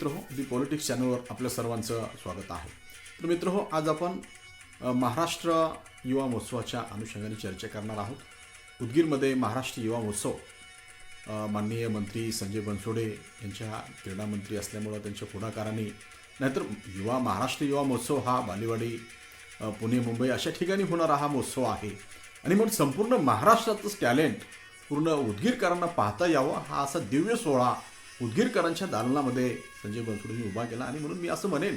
मित्र हो दी पॉलिटिक्स चॅनलवर आपल्या सर्वांचं स्वागत आहे. तर मित्र हो आज आपण महाराष्ट्र युवा महोत्सवाच्या अनुषंगाने चर्चा करणार आहोत. उदगीरमध्ये महाराष्ट्र युवा महोत्सव माननीय मंत्री संजय बनसोडे यांच्या क्रीडा मंत्री असल्यामुळं त्यांच्या पुढाकाराने नाहीतर युवा महाराष्ट्र युवा महोत्सव हा बालेवाडी पुणे मुंबई अशा ठिकाणी होणारा हा महोत्सव आहे. आणि मग संपूर्ण महाराष्ट्रातच टॅलेंट पूर्ण उदगीरकरांना पाहता यावं हा असा दिव्य सोहळा उदगीरकरांच्या दालनामध्ये संजय बनसोडेंनी उभा केला आणि म्हणून मी असं म्हणेन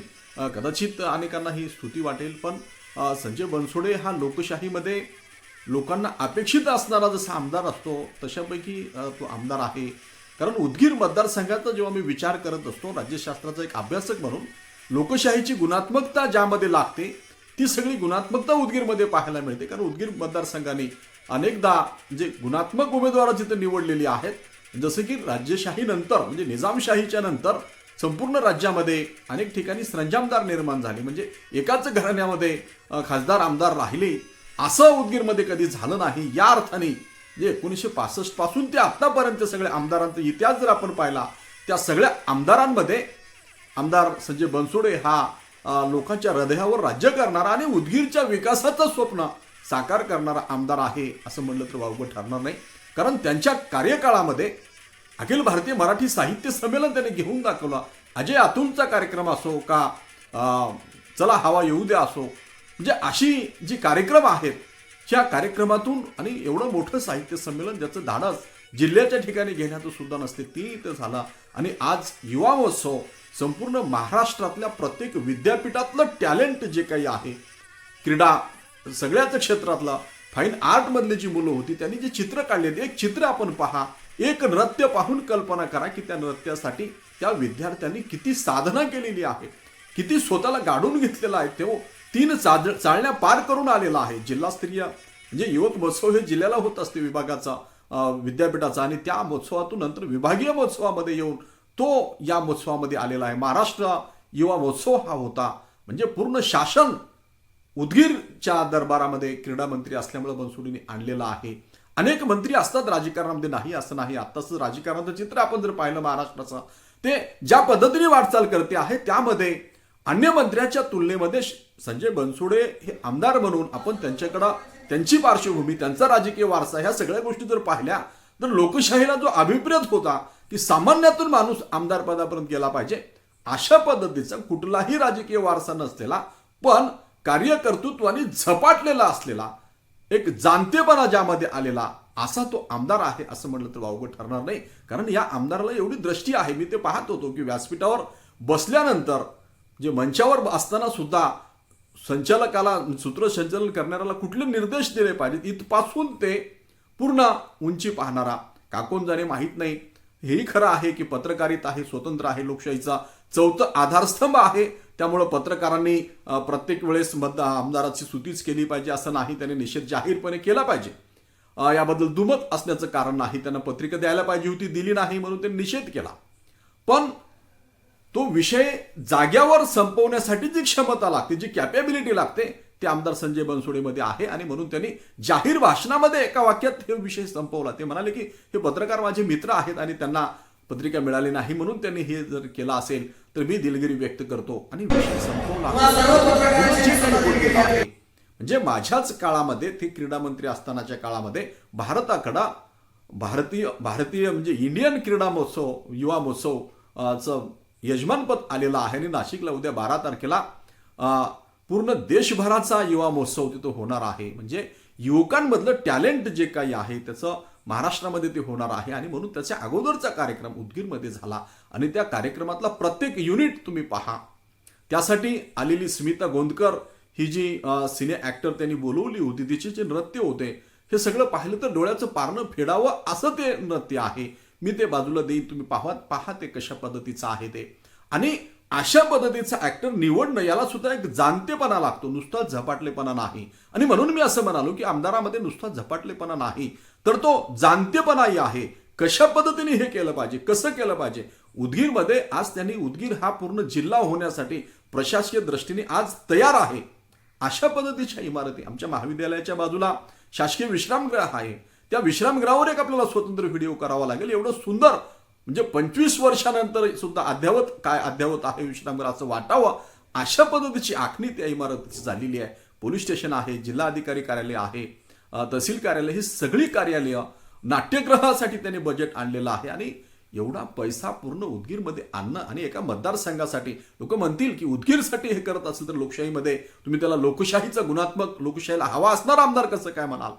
कदाचित अनेकांना ही स्तुती वाटेल पण संजय बनसोडे हा लोकशाहीमध्ये लोकांना अपेक्षित असणारा जसा आमदार असतो तशापैकी तो आमदार आहे. कारण उदगीर मतदारसंघाचा जेव्हा मी विचार करत असतो राज्यशास्त्राचा एक अभ्यासक म्हणून लोकशाहीची गुणात्मकता ज्यामध्ये लागते ती सगळी गुणात्मकता उदगीरमध्ये पाहायला मिळते. कारण उदगीर मतदारसंघाने अनेकदा जे गुणात्मक उमेदवार जिथे निवडलेली आहेत जसं की राज्यशाहीनंतर म्हणजे निजामशाहीच्या नंतर संपूर्ण राज्यामध्ये अनेक ठिकाणी सरंजामदार निर्माण झाले. म्हणजे एकाच घराण्यामध्ये खासदार आमदार राहिले. असं उदगीरमध्ये कधी झालं नाही. या अर्थाने जे एकोणीसशे पासष्टपासून ते आतापर्यंत सगळ्या आमदारांचा इतिहास जर आपण पाहिला त्या सगळ्या आमदारांमध्ये आमदार संजय बनसोडे हा लोकांच्या हृदयावर राज्य करणारा आणि उदगीरच्या विकासाचं स्वप्न साकार करणारा आमदार आहे असं म्हणलं तर वावगं ठरणार नाही. कारण त्यांच्या कार्यकाळामध्ये अखिल भारतीय मराठी साहित्य संमेलन त्यांनी घेऊन दाखवलं. अजय अतुलचा कार्यक्रम असो का चला हवा येऊ द्या असो म्हणजे अशी जी कार्यक्रम आहेत ह्या कार्यक्रमातून आणि एवढं मोठं साहित्य संमेलन ज्याचं धाडस जिल्ह्याच्या ठिकाणी घेण्याचं सुद्धा नसते ती इथं झाला. आणि आज युवा महोत्सव संपूर्ण महाराष्ट्रातल्या प्रत्येक विद्यापीठातलं टॅलेंट जे काही आहे क्रीडा सगळ्याच क्षेत्रातला फाईन आर्टमधले जी मुलं होती त्यांनी जे चित्र काढले एक चित्र आपण पहा एक नृत्य पाहून कल्पना करा की त्या नृत्यासाठी त्या विद्यार्थ्यांनी किती साधना केलेली आहे किती स्वतःला गाडून घेतलेला आहे तो तीन चाज चालण्या पार करून आलेला आहे. जिल्हास्तरीय म्हणजे युवक महोत्सव हे जिल्ह्याला होत असते विभागाचा विद्यापीठाचा आणि त्या महोत्सवातून नंतर विभागीय महोत्सवामध्ये येऊन तो या महोत्सवामध्ये आलेला आहे. महाराष्ट्र युवा महोत्सव हा होता. म्हणजे पूर्ण शासन उदगीरच्या दरबारामध्ये क्रीडा मंत्री असल्यामुळे बनसोडीने आणलेला आहे. अनेक मंत्री असतात राजकारणामध्ये नाही असं नाही आत्ताचं राजकारणाचं चित्र आपण जर पाहिलं महाराष्ट्राचं ते ज्या पद्धतीने वाटचाल करते आहे त्यामध्ये अन्य मंत्र्याच्या तुलनेमध्ये संजय बनसोडे हे आमदार म्हणून आपण त्यांच्याकडं त्यांची पार्श्वभूमी त्यांचा राजकीय वारसा ह्या सगळ्या गोष्टी जर पाहिल्या तर लोकशाहीला जो अभिप्रेत होता की सामान्यातून माणूस आमदार पदापर्यंत गेला पाहिजे अशा पद्धतीचा कुठलाही राजकीय वारसा नसलेला पण कार्यकर्तृत्वाने झपाटलेला असलेला एक जाणतेपणा ज्यामध्ये आलेला असा तो आमदार आहे असं म्हटलं तर वावगं ठरणार नाही. कारण या आमदाराला एवढी दृष्टी आहे. मी ते पाहत होतो की व्यासपीठावर बसल्यानंतर जे मंचावर असताना सुद्धा संचालकाला सूत्रसंचालन करणाऱ्याला कुठले निर्देश दिले पाहिजेत इथपासून ते पूर्ण उंची पाहणारा काकोण जाणे माहीत नाही. हेही खरं आहे की पत्रकारिता आहे स्वतंत्र आहे लोकशाहीचा चौथं आधारस्तंभ आहे. त्यामुळं पत्रकारांनी प्रत्येक वेळेस मत आमदाराची स्तुतीच केली पाहिजे असं नाही त्याने निषेध जाहीरपणे केला पाहिजे. याबद्दल दुमत असण्याचं कारण नाही त्यांना पत्रिका द्यायला पाहिजे होती दिली नाही म्हणून त्यांनी निषेध केला. पण तो विषय जाग्यावर संपवण्यासाठी जी क्षमता लागते जी कॅपेबिलिटी लागते ते आमदार संजय बनसोडेमध्ये आहे आणि म्हणून त्यांनी जाहीर भाषणामध्ये एका वाक्यात हे विषय संपवला. ते म्हणाले की हे पत्रकार माझे मित्र आहेत आणि त्यांना पत्रिका मिळाली नाही म्हणून त्यांनी हे जर केलं असेल तर मी दिलगिरी व्यक्त करतो आणि विषय संपवला. म्हणजे माझ्याच काळामध्ये ते क्रीडा मंत्री असतानाच्या काळामध्ये भारताकडं भारतीय भारतीय म्हणजे इंडियन क्रीडा महोत्सव युवा महोत्सव यजमानपद आलेलं आहे आणि नाशिकला उद्या बारा तारखेला पूर्ण देशभराचा युवा महोत्सव तिथं होणार आहे. म्हणजे युवकांमधलं टॅलेंट जे काही आहे त्याचं महाराष्ट्रामध्ये ते होणार आहे आणि म्हणून त्याच्या अगोदरचा कार्यक्रम उदगीरमध्ये झाला. आणि त्या कार्यक्रमातला प्रत्येक युनिट तुम्ही पहा. त्यासाठी आलेली स्मिता गोंदकर ही जी सिने ॲक्टर त्यांनी बोलवली होती तिचे जे नृत्य होते हे सगळं पाहिलं तर डोळ्याचं पारणं फेडावं असं ते नृत्य आहे. मी ते बाजूला देईन तुम्ही पाहा पहा ते कशा पद्धतीचं आहे ते. आणि अशा पद्धतीचा ऍक्टर निवडणं याला सुद्धा एक जाणतेपणा लागतो नुसता झपाटलेपणा नाही. आणि म्हणून मी असं म्हणालो की आमदारामध्ये नुसता झपाटलेपणा नाही. तर तो जाणतेपणाही आहे. कशा पद्धतीने हे केलं पाहिजे कसं केलं पाहिजे उदगीरमध्ये आज त्यांनी उदगीर हा पूर्ण जिल्हा होण्यासाठी प्रशासकीय दृष्टीने आज तयार आहे. अशा पद्धतीच्या इमारती आमच्या महाविद्यालयाच्या बाजूला शासकीय विश्रामगृह आहे. त्या विश्रामगृहावर एक आपल्याला स्वतंत्र व्हिडिओ करावा लागेल. एवढं सुंदर म्हणजे पंचवीस वर्षानंतर सुद्धा अद्यावत काय अद्यावत आहे विश्रामगृह असं वाटावं अशा पद्धतीची आखणी त्या इमारतीची झालेली आहे. पोलीस स्टेशन आहे जिल्हा अधिकारी कार्यालय आहे तहसील कार्यालय ही सगळी कार्यालय नाट्यगृहासाठी त्यांनी बजेट आणलेलं आहे. आणि एवढा पैसा पूर्ण उदगीरमध्ये आणणं आणि एका मतदारसंघासाठी. लोक म्हणतील की उदगीरसाठी हे करत असेल तर लोकशाहीमध्ये तुम्ही त्याला लोकशाहीचा गुणात्मक लोकशाहीला हवा असणार आमदार कसं काय म्हणाल?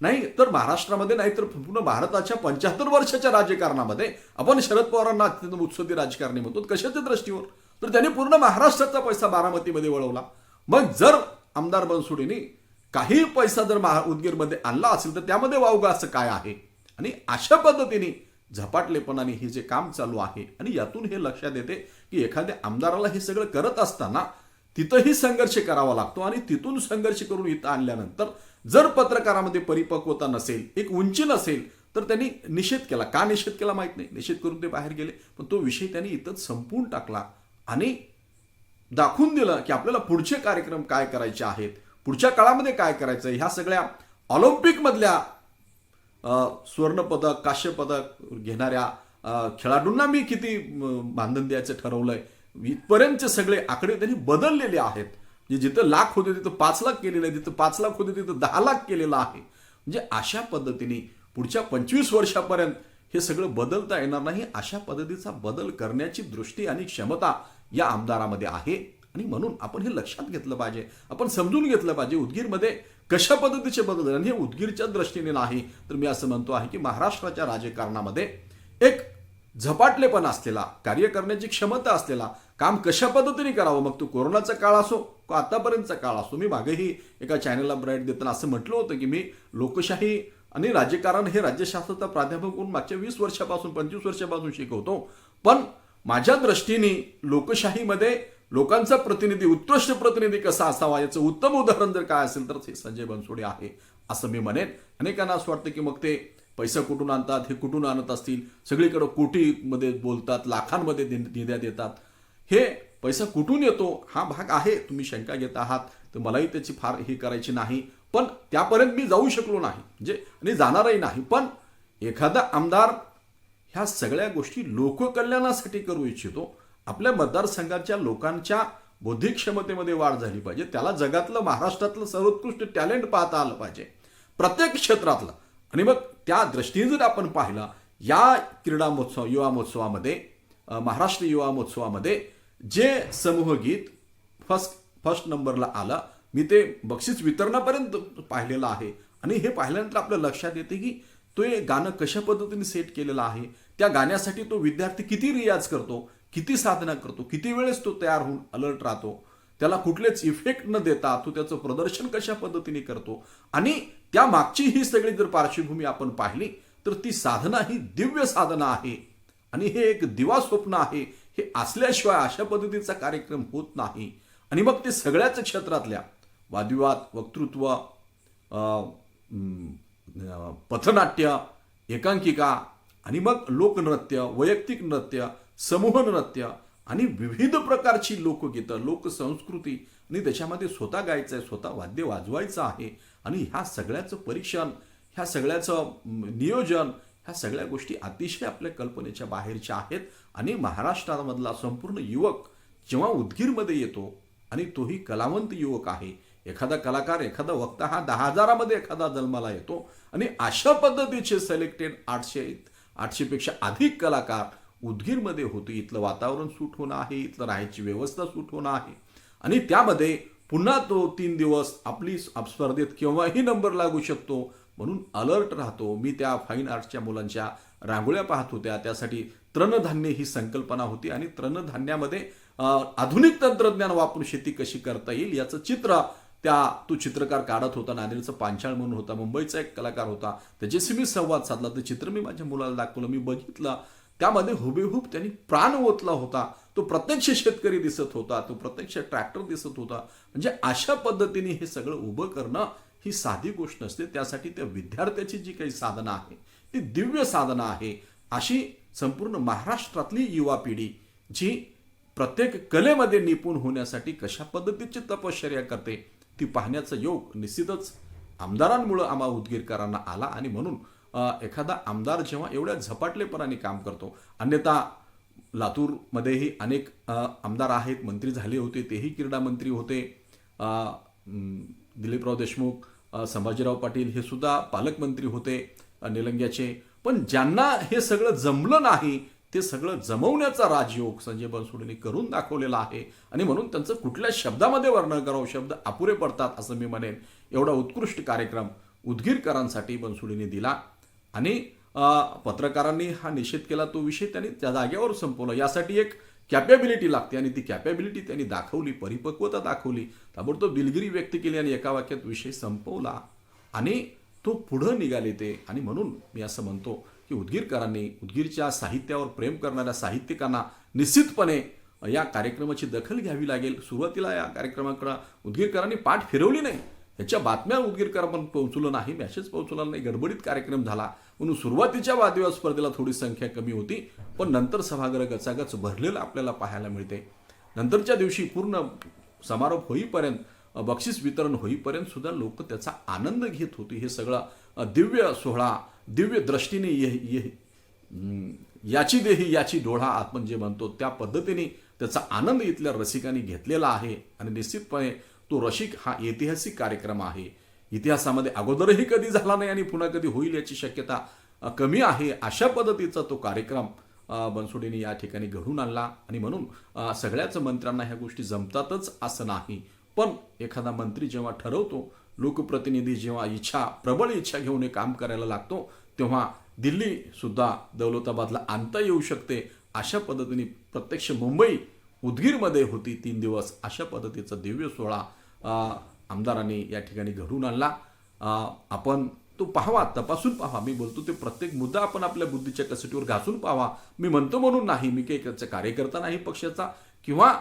नाही तर महाराष्ट्रामध्ये नाही तर पूर्ण भारताच्या पंच्याहत्तर वर्षाच्या राजकारणामध्ये आपण शरद पवारांना अत्यंत उत्सवी राजकारणी म्हणतो. कशाच्या दृष्टीवर? तर त्यांनी पूर्ण महाराष्ट्राचा पैसा बारामतीमध्ये वळवला. मग जर आमदार बनसोडीने काही पैसा जर महा उदगीरमध्ये आणला असेल तर त्यामध्ये वावगा असं काय आहे? आणि अशा पद्धतीने झपाटलेपणाने हे जे काम चालू आहे आणि यातून हे लक्षात येते की एखाद्या आमदाराला हे सगळं करत असताना तिथंही संघर्ष करावा लागतो आणि तिथून संघर्ष करून इथं आणल्यानंतर जर पत्रकारामध्ये परिपक्वता नसेल एक उंची नसेल तर त्यांनी निषेध केला. का निषेध केला माहीत नाही. निषेध करून ते बाहेर गेले. पण तो विषय त्यांनी इथंच संपवून टाकला आणि दाखवून दिलं की आपल्याला पुढचे कार्यक्रम काय करायचे आहेत पुढच्या काळामध्ये काय करायचं ह्या सगळ्या ऑलिम्पिकमधल्या सुवर्णपदक काश्यपदक घेणाऱ्या खेळाडूंना मी किती मानधन द्यायचं ठरवलंय इथपर्यंतचे सगळे आकडे त्यांनी बदललेले आहेत. म्हणजे जिथं लाख होते तिथं पाच लाख केलेलं आहे जिथं पाच लाख होते तिथं दहा लाख केलेलं आहे. म्हणजे अशा पद्धतीने पुढच्या पंचवीस वर्षापर्यंत हे सगळं बदलता येणार नाही अशा पद्धतीचा बदल करण्याची दृष्टी आणि क्षमता या आमदारामध्ये आहे. आणि म्हणून आपण हे लक्षात घेतलं पाहिजे. आपण समजून घेतलं पाहिजे. उदगीरमध्ये कशा पद्धतीचे बदल झाले आणि हे उदगीरच्या दृष्टीने नाही तर मी असं म्हणतो आहे की महाराष्ट्राच्या राजकारणामध्ये एक झपाटलेपण असलेला कार्य करण्याची क्षमता असलेला काम कशा पद्धतीने करावं? मग तो कोरोनाचा काळ असो का आतापर्यंतचा काळ असो मी मागेही एका चॅनलला ब्राईट देताना असं म्हटलं होतं की मी लोकशाही आणि राज्यकारण हे राज्यशास्त्राचा प्राध्यापक म्हणून मागच्या वीस वर्षापासून पंचवीस वर्षापासून शिकवतो. पण माझ्या दृष्टीने लोकशाहीमध्ये लोकांचा प्रतिनिधी उत्कृष्ट प्रतिनिधी कसा असावा? याचं उत्तम उदाहरण जर काय असेल तर हे संजय बनसोडे आहे असं मी म्हणेन. अनेकांना असं वाटतं की मग ते पैसा कुठून आणतात हे कुठून आणत असतील? सगळीकडं कोटीमध्ये बोलतात लाखांमध्ये निध्या देतात. हे पैसा कुठून येतो? हा भाग आहे. तुम्ही शंका घेत आहात. तर मलाही त्याची फार हे करायची नाही. पण त्यापर्यंत मी जाऊ शकलो नाही. म्हणजे आणि जाणारही नाही. पण एखादा आमदार ह्या सगळ्या गोष्टी लोककल्याणासाठी करू इच्छितो. आपल्या मतदारसंघाच्या लोकांच्या बौद्धिक क्षमतेमध्ये वाढ झाली पाहिजे. त्याला जगातलं महाराष्ट्रातलं सर्वोत्कृष्ट टॅलेंट पाहता आलं पाहिजे. प्रत्येक क्षेत्रातलं. आणि मग त्या दृष्टीने जर आपण पाहिलं या क्रीडा महोत्सव युवा महोत्सवामध्ये महाराष्ट्र युवा महोत्सवामध्ये जे समूह गीत फर्स्ट फर्स्ट नंबरला आला मी ते बक्षीस वितरणापर्यंत पाहिलेलं आहे. आणि हे पाहिल्यानंतर आपल्या लक्षात येते की तो हे गाणं कशा पद्धतीने सेट केलेलं आहे? त्या गाण्यासाठी तो विद्यार्थी किती रियाज करतो? किती साधना करतो किती वेळेस तो तयार होऊन अलर्ट राहतो त्याला कुठलेच इफेक्ट न देता तो त्याचं प्रदर्शन कशा पद्धतीने करतो आणि त्या मागची ही सगळी जर पार्श्वभूमी आपण पाहिली तर ती साधना ही दिव्य साधना आहे. आणि हे एक दिवा स्वप्न आहे. हे असल्याशिवाय अशा पद्धतीचा कार्यक्रम होत नाही. आणि मग ते सगळ्याच क्षेत्रातल्या वादविवाद वक्तृत्व पथनाट्य एकांकिका आणि मग लोकनृत्य वैयक्तिक नृत्य समूह नृत्य आणि विविध प्रकारची लोकगीतं लोकसंस्कृती. आणि त्याच्यामध्ये स्वतः गायचं आहे स्वतः वाद्य वाजवायचं आहे. आणि ह्या सगळ्याचं परीक्षण ह्या सगळ्याचं नियोजन ह्या सगळ्या गोष्टी अतिशय आपल्या कल्पनेच्या बाहेरच्या आहेत. आणि महाराष्ट्रामधला संपूर्ण युवक जेव्हा उदगीरमध्ये येतो आणि तोही कलावंत युवक आहे. एखादा कलाकार एखादा वक्ता हा दहा हजारामध्ये एखादा जन्माला येतो. आणि अशा पद्धतीचे सिलेक्टेड आठशे आठशेपेक्षा अधिक कलाकार उदगीरमध्ये होतं. इथलं वातावरण सूट होणं आहे इथलं राहायची व्यवस्था सूट होणं आहे. आणि त्यामध्ये पुन्हा तो तीन दिवस आपली स्पर्धेत केव्हाही नंबर लागू शकतो म्हणून अलर्ट राहतो. मी त्या फाईन आर्ट्सच्या मुलांच्या रांगोळ्या पाहत होत्या. त्यासाठी तृणधान्य ही संकल्पना होती आणि तृणधान्यामध्ये आधुनिक तंत्रज्ञान वापरून शेती कशी करता येईल याचं चित्र त्या तो चित्रकार काढत होता. नांदेडचा पांचाळ म्हणून होता. मुंबईचा एक कलाकार होता. त्याच्याशी मी संवाद साधला. ते चित्र मी माझ्या मुलाला दाखवलं. मी बघितलं. त्यामध्ये हुबेहूब त्यांनी प्राण ओतला होता. तो प्रत्यक्ष शेतकरी दिसत होता तो प्रत्यक्ष ट्रॅक्टर दिसत होता. म्हणजे अशा पद्धतीने हे सगळं उभं करणं ही साधी गोष्ट नसते. त्यासाठी त्या विद्यार्थ्याची जी काही साधना आहे ती दिव्य साधना आहे. अशी संपूर्ण महाराष्ट्रातली युवा पिढी जी प्रत्येक कलेमध्ये निपुण होण्यासाठी कशा पद्धतीची तपश्चर्या करते ती पाहण्याचा योग निश्चितच आमदारांमुळं आम्हा उदगीरकरांना आला. आणि म्हणून एखादा आमदार जेव्हा एवढ्या झपाटलेपणाने काम करतो अन्यथा लातूरमध्येही अनेक आमदार आहेत मंत्री झाले होते तेही क्रीडा मंत्री होते. दिलीपराव देशमुख संभाजीराव पाटील हे सुद्धा पालकमंत्री होते निलंग्याचे. पण ज्यांना हे सगळं जमलं नाही ते सगळं जमवण्याचा राजयोग संजय बनसोडेंनी करून दाखवलेला आहे. आणि म्हणून त्यांचं कुठल्या शब्दामध्ये वर्णन करावं शब्द अपुरे पडतात असं मी म्हणेन. एवढा उत्कृष्ट कार्यक्रम उदगीरकरांसाठी बनसोडेंनी दिला. आणि पत्रकारांनी हा निषेध केला तो विषय त्यांनी त्या जागेवर संपवला. यासाठी एक कॅपेबिलिटी लागते आणि ती कॅपॅबिलिटी त्यांनी दाखवली परिपक्वता दाखवली. ताबडतोब दिलगिरी व्यक्त केली आणि एका वाक्यात विषय संपवला आणि तो पुढं निघाले ते. आणि म्हणून मी असं म्हणतो की उदगीरकरांनी उदगीरच्या साहित्यावर प्रेम करणाऱ्या साहित्यिकांना निश्चितपणे या कार्यक्रमाची दखल घ्यावी लागेल. सुरुवातीला या कार्यक्रमाकडं उदगीरकरांनी पाठ फिरवली नाही. ह्याच्या बातम्या उदगीरकरांपर्यंत पोहोचलं नाही मॅसेज पोहोचला नाही गडबडीत कार्यक्रम झाला. म्हणून सुरुवातीच्या वादविवाद स्पर्धेला थोडी संख्या कमी होती पण नंतर सभागृह गचागच भरलेलं आपल्याला पाहायला मिळते. नंतरच्या दिवशी पूर्ण समारोप होईपर्यंत बक्षीस वितरण होईपर्यंत सुद्धा लोक त्याचा आनंद घेत होती. हे सगळं दिव्य सोहळा दिव्य दृष्टीने ये ये याची देही याची डोळा आपण जे म्हणतो त्या पद्धतीने त्याचा आनंद इथल्या रसिकांनी घेतलेला आहे. आणि निश्चितपणे तो रसिक हा ऐतिहासिक कार्यक्रम आहे. इतिहासामध्ये अगोदरही कधी झाला नाही आणि पुन्हा कधी होईल याची शक्यता कमी आहे. अशा पद्धतीचा तो कार्यक्रम अ, या ठिकाणी घडून आणला आणि म्हणून सगळ्याच मंत्र्यांना ह्या गोष्टी जमतातच असं नाही. पण एखादा मंत्री जेव्हा ठरवतो लोकप्रतिनिधी जेव्हा इच्छा प्रबळ इच्छा घेऊन हे काम करायला लागतो तेव्हा दिल्ली सुद्धा दौलताबादला आणता येऊ शकते. अशा पद्धतीने प्रत्यक्ष मुंबई उदगीरमध्ये होती तीन दिवस. अशा पद्धतीचा दिव्य सोहळा आमदारांनी या ठिकाणी घडून आणला. आपण तो पाहावा तपासून पाहावा. मी बोलतो ते प्रत्येक मुद्दा आपण आपल्या बुद्धीच्या कसोटीवर घासून पाहावा. मी म्हणतो म्हणून नाही मी काही त्याचा कार्यकर्ता नाही पक्षाचा किंवा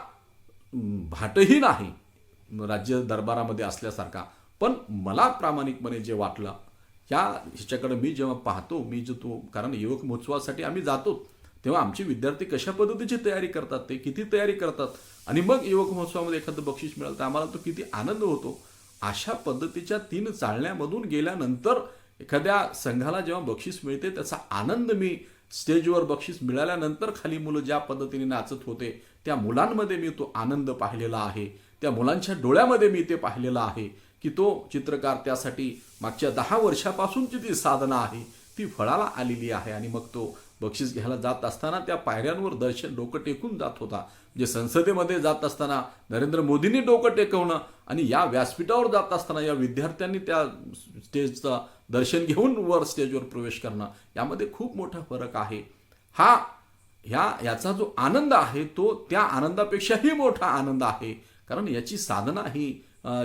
भाटही नाही राज्य दरबारामध्ये असल्यासारखा. पण मला प्रामाणिकपणे जे वाटलं या ह्याच्याकडे मी जेव्हा पाहतो मी जो तो कारण युवक महोत्सवासाठी आम्ही जातो. तेव्हा आमचे विद्यार्थी कशा पद्धतीची तयारी करतात ते किती तयारी करतात? आणि मग युवक महोत्सवामध्ये एखादं बक्षीस मिळालं तर आम्हाला तो किती आनंद होतो? अशा पद्धतीच्या तीन चालण्यामधून गेल्यानंतर एखाद्या संघाला जेव्हा बक्षीस मिळते त्याचा आनंद मी स्टेजवर बक्षीस मिळाल्यानंतर खाली मुलं ज्या पद्धतीने नाचत होते त्या मुलांमध्ये मी तो आनंद पाहिलेला आहे. त्या मुलांच्या डोळ्यामध्ये मी ते पाहिलेलं आहे की तो चित्रकार त्यासाठी मागच्या दहा वर्षापासूनची ती साधना आहे ती फळाला आलेली आहे आणि मग तो बक्षीस घ्यायला जात असताना त्या पायऱ्यांवर दर्शन डोकं टेकून जात होता. म्हणजे संसदेमध्ये जात असताना नरेंद्र मोदींनी डोकं टेकवणं आणि या व्यासपीठावर जात असताना या विद्यार्थ्यांनी त्या स्टेजचं दर्शन घेऊन वर स्टेजवर प्रवेश करणं यामध्ये खूप मोठा फरक आहे. हा ह्या याचा जो आनंद आहे तो त्या आनंदापेक्षाही मोठा आनंद आहे. कारण याची साधना ही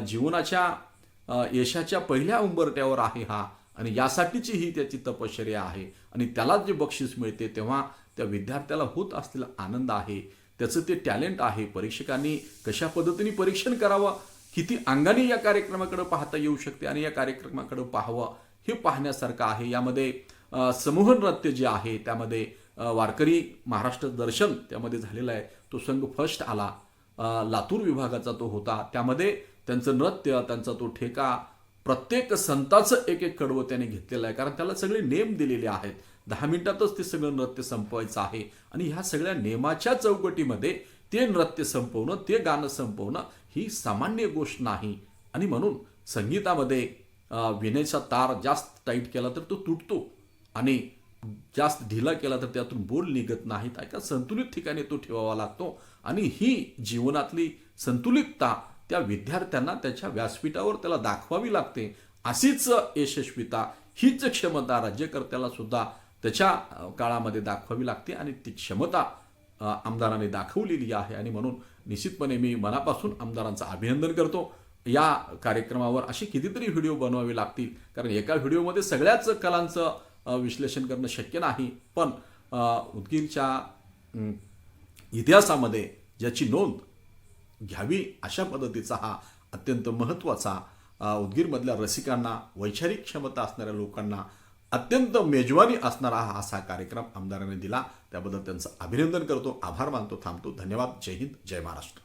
जीवनाच्या यशाच्या पहिल्या उंबरट्यावर आहे हा. आणि यासाठीची ही त्याची तपश्चर्या आहे. आणि त्याला जे बक्षीस मिळते तेव्हा त्या विद्यार्थ्याला होत असलेला आनंद आहे. त्याचं ते टॅलेंट आहे. परीक्षकांनी कशा पद्धतीने परीक्षण करावं? किती अंगाने या कार्यक्रमाकडे पाहता येऊ शकते आणि या कार्यक्रमाकडे पाहावं? हे पाहण्यासारखं आहे. यामध्ये समूह नृत्य जे आहे त्यामध्ये वारकरी महाराष्ट्र दर्शन त्यामध्ये झालेलं आहे. तो संघ फर्स्ट आला. लातूर विभागाचा तो होता. त्यामध्ये त्यांचं नृत्य त्यांचा तो ठेका प्रत्येक संताचं एक एक कडवं त्याने घेतलेलं आहे. कारण त्याला सगळे नेम दिलेले आहेत. दहा मिनिटातच ते सगळं नृत्य संपवायचं आहे. आणि ह्या सगळ्या नेमाच्या चौकटीमध्ये ते नृत्य संपवणं ते गाणं संपवणं ही सामान्य गोष्ट नाही. आणि म्हणून संगीतामध्ये विनयचा तार जास्त टाईट केला तर तो तुटतो. आणि जास्त ढिला केला तर त्यातून बोल निघत नाहीत. एका संतुलित ठिकाणी तो ठेवावा लागतो. आणि ही जीवनातली संतुलितता त्या विद्यार्थ्यांना त्याच्या व्यासपीठावर त्याला दाखवावी लागते. अशीच यशस्विता हीच क्षमता राज्यकर्त्याला सुद्धा त्याच्या काळामध्ये दाखवावी लागते आणि ती क्षमता आमदारांनी दाखवलेली आहे. आणि म्हणून निश्चितपणे मी मनापासून आमदारांचं अभिनंदन करतो. या कार्यक्रमावर असे कितीतरी व्हिडिओ बनवावे लागतील. कारण एका व्हिडिओमध्ये सगळ्याच कलांचं विश्लेषण करणं शक्य नाही. पण उदगीरच्या इतिहासामध्ये ज्याची नोंद घ्यावी अशा पद्धतीचा हा अत्यंत महत्त्वाचा उदगीरमधल्या रसिकांना वैचारिक क्षमता असणाऱ्या लोकांना अत्यंत मेजवानी असणारा हा असा कार्यक्रम आमदारांनी दिला. त्याबद्दल त्यांचं अभिनंदन करतो आभार मानतो थांबतो. धन्यवाद. जय हिंद जय महाराष्ट्र.